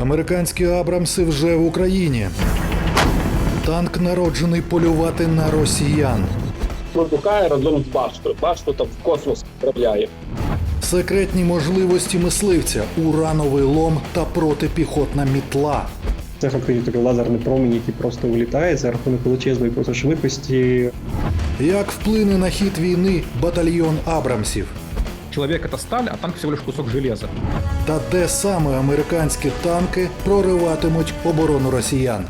Американські Абрамси вже в Україні. Танк народжений полювати на росіян. Вибухає разом з баштою. Башту там в космос відправляє. Секретні можливості мисливця, урановий лом та протипіхотна мітла. Це фактично такий лазерний промінь, який просто влітає за рахунок величезної просто швидкості. Як вплине на хід війни батальйон Абрамсів? Человек это сталь, а танк всего лишь кусок железа. Та де саме американські танки прориватимуть оборону росіян?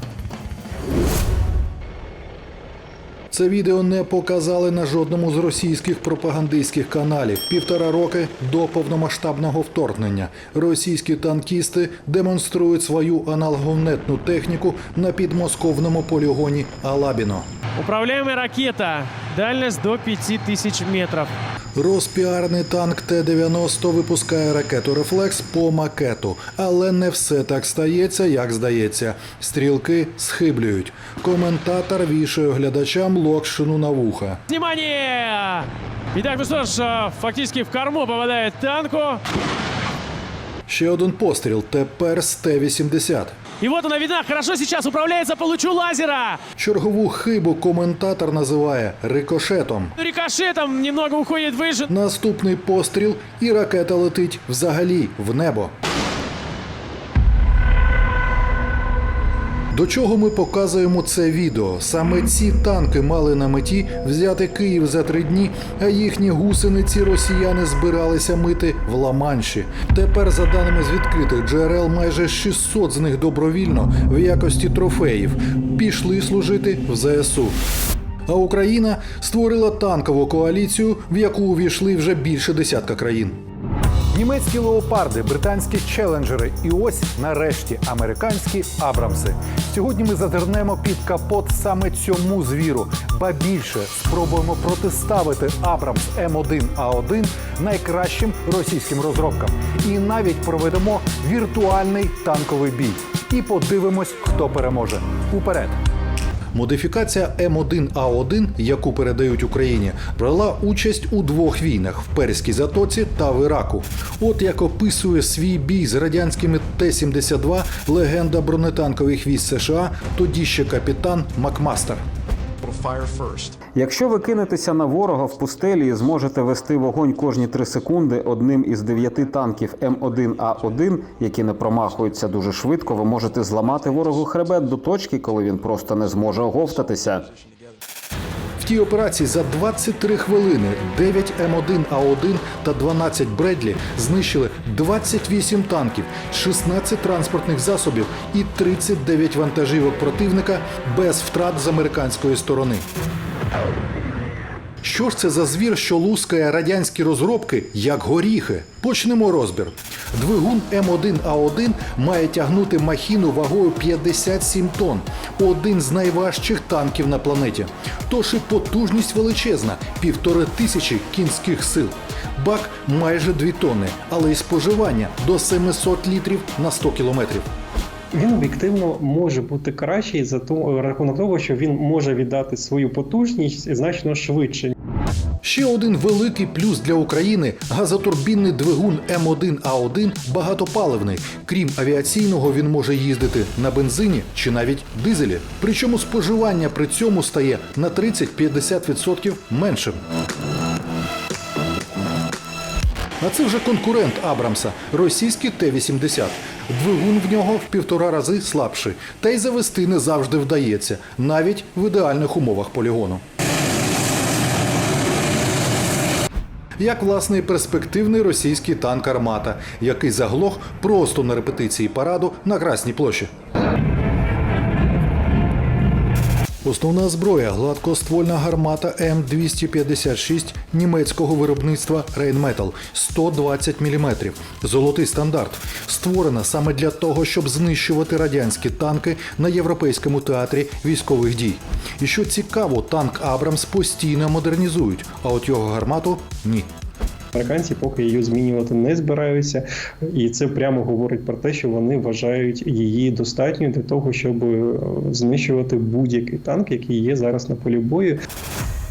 Це відео не показали на жодному з російських пропагандистських каналів. Півтора роки до повномасштабного вторгнення російські танкісти демонструють свою аналогонетну техніку на підмосковному полігоні Алабіно. Управляемая ракета. Дальность до 5000 метров. Розпіарений танк Т-90 випускає ракету «Рефлекс» по макету, але не все так стається, як здається. Стрілки схиблюють. Коментатор вішає глядачам локшину на вуха. Внимание! Итак, ну что ж, фактически в корму попадает танку. Ще один постріл. Тепер з Т-80. И вот она видна, хорошо сейчас управляется по лучу лазера. Чергову хибу коментатор називає рикошетом. Рикошетом немного уходит выше. Наступний постріл, і ракета летить взагалі в небо. До чого ми показуємо це відео? Саме ці танки мали на меті взяти Київ за три дні, а їхні гусениці росіяни збиралися мити в Ла-Манші. Тепер, за даними з відкритих джерел, майже 600 з них добровільно в якості трофеїв пішли служити в ЗСУ. А Україна створила танкову коаліцію, в яку увійшли вже більше десятка країн. Німецькі леопарди, британські челенджери і ось нарешті американські Абрамси. Сьогодні ми зазирнемо під капот саме цьому звіру, ба більше спробуємо протиставити Абрамс М1А1 найкращим російським розробкам. І навіть проведемо віртуальний танковий бій. І подивимось, хто переможе. Уперед! Модифікація М1А1, яку передають Україні, брала участь у двох війнах в Перській затоці та в Іраку. От як описує свій бій з радянськими Т-72 легенда бронетанкових військ США, тоді ще капітан Макмастер. Якщо ви кинетеся на ворога в пустелі і зможете вести вогонь кожні три секунди одним із дев'яти танків М1А1, які не промахуються дуже швидко, ви можете зламати ворогу хребет до точки, коли він просто не зможе оговтатися. Тій операції за 23 хвилини 9 М1А1 та 12 Бредлі знищили 28 танків, 16 транспортних засобів і 39 вантажівок противника без втрат з американської сторони. Що ж це за звір, що лускає радянські розробки як горіхи? Почнемо розбір. Двигун М1А1 має тягнути махіну вагою 57 тонн, один з найважчих танків на планеті. Тож і потужність величезна півтори тисячі кінських сил. Бак майже 2 тонни, але й споживання до 700 літрів на 100 кілометрів. Він об'єктивно може бути кращий за то рахунок того, що він може віддати свою потужність значно швидше. Ще один великий плюс для України газотурбінний двигун М1А1 багатопаливний. Крім авіаційного, він може їздити на бензині чи навіть дизелі. Причому споживання при цьому стає на 30-50% меншим. А це вже конкурент Абрамса російський Т-80. Двигун в нього в півтора рази слабший, та й завести не завжди вдається, навіть в ідеальних умовах полігону. Як власне і перспективний російський танк Армата, який заглох просто на репетиції параду на Красній площі. Основна зброя гладкоствольна гармата М256 німецького виробництва Rheinmetall 120 мм. Золотий стандарт. Створена саме для того, щоб знищувати радянські танки на європейському театрі військових дій. І що цікаво, танк Абрамс постійно модернізують, а от його гармату ні. Американці поки її змінювати не збираються, і це прямо говорить про те, що вони вважають її достатньою для того, щоб е, знищувати будь-який танк, який є зараз на полі бою.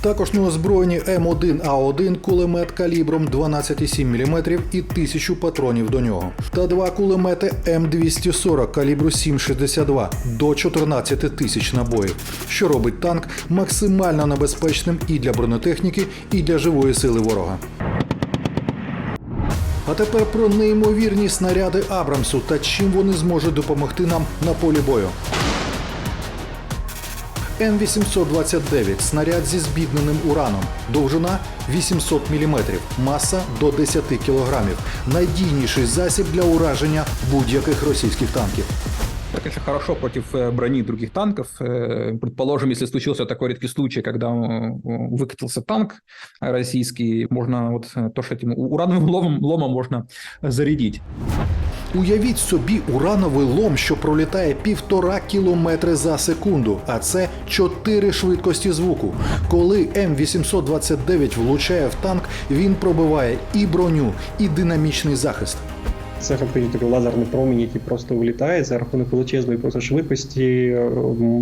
Також на озброєнні М1А1 кулемет калібром 12,7 мм і 1000 патронів до нього. Та два кулемети М240 калібру 7,62 до 14 тисяч набоїв, що робить танк максимально небезпечним і для бронетехніки, і для живої сили ворога. А тепер про неймовірні снаряди Абрамсу та чим вони зможуть допомогти нам на полі бою. М829 снаряд зі збідненим ураном. Довжина 800 мм, маса до 10 кг. Найдійніший засіб для ураження будь-яких російських танків Это, конечно, хорошо против э, брони других танков. Э, Предположим, если случился такой редкий случай, когда э, выкатился танк российский, можно вот э, то, что этим урановым ломом, ломом можно зарядить. Уявіть собі урановий лом, що пролітає півтора кілометри за секунду, а це чотири швидкості звуку. Коли М829 влучає в танк, він пробиває і броню, і динамічний захист. Це фактично такий лазерний промінь, який просто вилітає за рахунок величезної просто швидкості,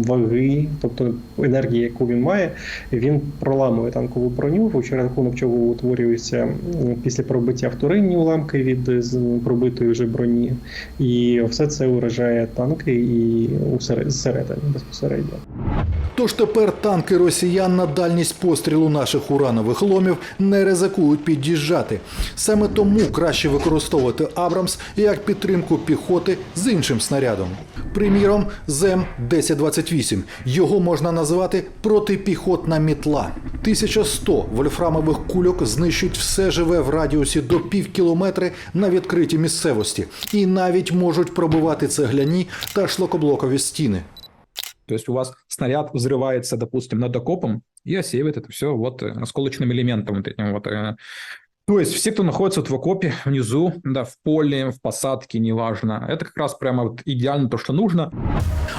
ваги, тобто енергії, яку він має, він проламує танкову броню, за рахунок чого утворюються м, після пробиття вторинні уламки від е, пробитої вже броні, і все це уражає танки і зсередини безпосередньо. Тож тепер танки росіян на дальність пострілу наших уранових ломів не ризикують під'їжджати. Саме тому краще використовувати Абрамс як підтримку піхоти з іншим снарядом. Приміром, ЗЕМ-1028. Його можна назвати протипіхотна мітла. 1100 вольфрамових кульок знищують все живе в радіусі до пів кілометри на відкритій місцевості і навіть можуть пробивати цегляні та шлакоблокові стіни. То есть у вас снаряд взрывается, допустим, над окопом и осеивает это все вот э, осколочным элементом вот этим вот. то есть все, кто находится вот в окопе, внизу, да, в поле, в посадке, неважно, это как раз прямо вот идеально то, что нужно.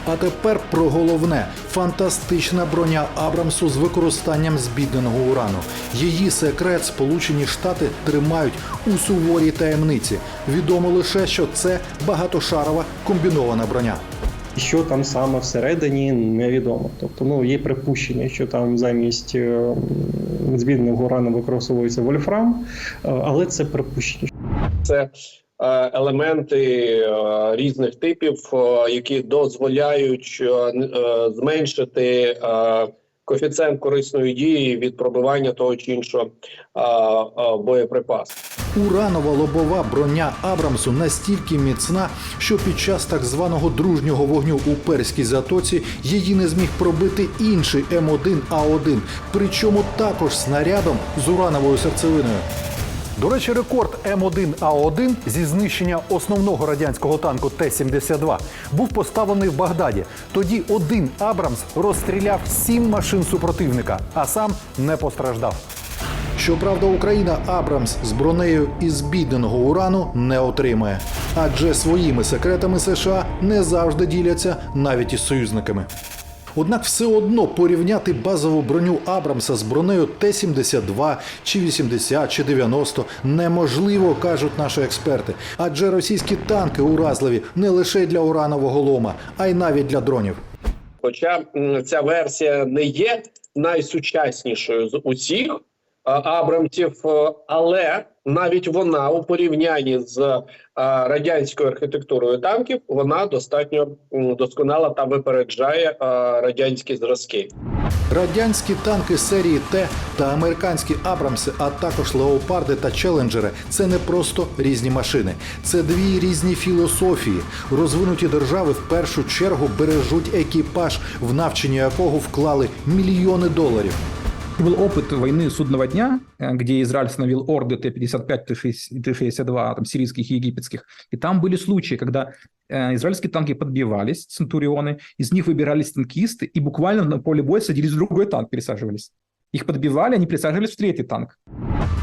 А тепер про головне фантастична броня Абрамсу з використанням збідненого урану. Її секрет Сполучені Штати тримають у суворій таємниці. Відомо лише, що це багатошарова комбінована броня. Що там саме всередині, невідомо. Тобто, ну є припущення, що там замість е, збідного урану використовується вольфрам, е, але це припущення. Це е, елементи різних типів, які дозволяють зменшити коефіцієнт корисної дії від пробивання того чи іншого боєприпасу. Уранова лобова броня Абрамсу настільки міцна, що під час так званого дружнього вогню у перській затоці її не зміг пробити інший М1А1, причому також снарядом з урановою серцевиною. До речі, рекорд М1А1 зі знищення основного радянського танку Т-72 був поставлений в Багдаді. Тоді один Абрамс розстріляв сім машин супротивника, а сам не постраждав. Щоправда, Україна Абрамс з бронею із збідненого урану не отримає, адже своїми секретами США не завжди діляться навіть із союзниками. Однак все одно порівняти базову броню Абрамса з бронею Т-72 чи 80 чи 90 неможливо, кажуть наші експерти. Адже російські танки уразливі не лише для уранового лома, а й навіть для дронів. Хоча ця версія не є найсучаснішою з усіх Абрамсів, е, але навіть вона у порівнянні з е, радянською архітектурою танків вона достатньо досконала та випереджає е, радянські зразки. Радянські танки серії Т та американські Абрамси, а також леопарди та челенджери це не просто різні машини, це дві різні філософії. Розвинуті держави в першу чергу бережуть екіпаж, в навчання якого вклали мільйони доларів. Был опыт войны судного дня, э, где Израиль установил орды Т-55, Т-62, там, сирийских и египетских. И там были случаи, когда э, израильские танки подбивались, центурионы, из них выбирались танкисты, и буквально на поле боя садились в другой танк, пересаживались. Их подбивали, они присаживались в третий танк.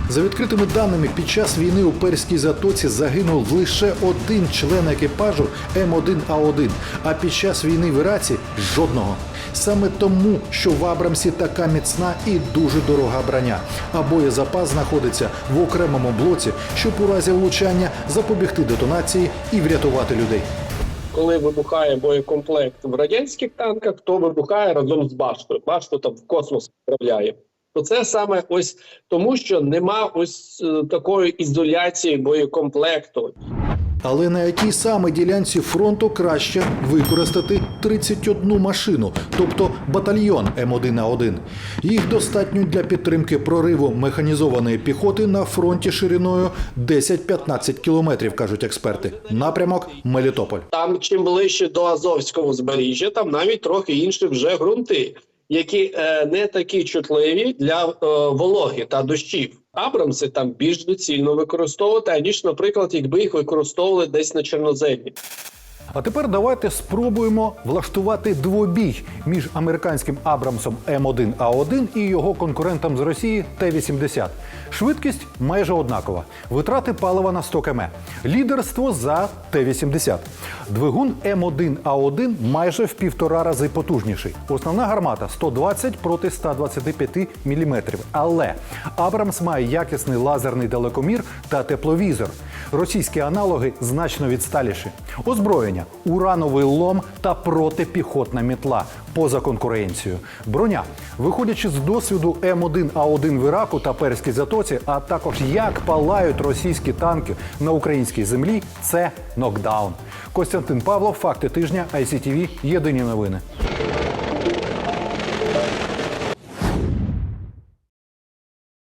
За відкритими даними, під час війни у Перській затоці загинув лише один член екіпажу М1А1, а під час війни в Іраці жодного. Саме тому, що в Абрамсі така міцна і дуже дорога броня, а боєзапас знаходиться в окремому блоці, щоб у разі влучання запобігти детонації і врятувати людей. Коли вибухає боєкомплект в радянських танках, то вибухає разом з баштою. Башту там в космос відправляє. то це саме ось тому, що нема ось е, такої ізоляції боєкомплекту. Але на якій саме ділянці фронту краще використати 31 машину, тобто батальйон М1А1. Їх достатньо для підтримки прориву механізованої піхоти на фронті шириною 10-15 кілометрів, кажуть експерти. Напрямок Мелітополь. Там чим ближче до Азовського узбережжя, там навіть трохи інші вже ґрунти, які е, не такі чутливі для е, вологи та дощів. Абрамси там більш доцільно використовувати, аніж, наприклад, якби їх використовували десь на чорноземі. А тепер давайте спробуємо влаштувати двобій між американським Абрамсом М1А1 і його конкурентом з Росії Т-80. Швидкість майже однакова. Витрати палива на 100 км. Лідерство за Т-80. Двигун М1А1 майже в півтора рази потужніший. Основна гармата 120 проти 125 мм. Але Абрамс має якісний лазерний далекомір та тепловізор. Російські аналоги значно відсталіші. Озброєння, урановий лом та протипіхотна мітла поза конкуренцією. Броня, виходячи з досвіду М1А1 в Іраку та Перській затоці, а також як палають російські танки на українській землі, це нокдаун. Костянтин Павлов, факти тижня, ICTV, єдині новини.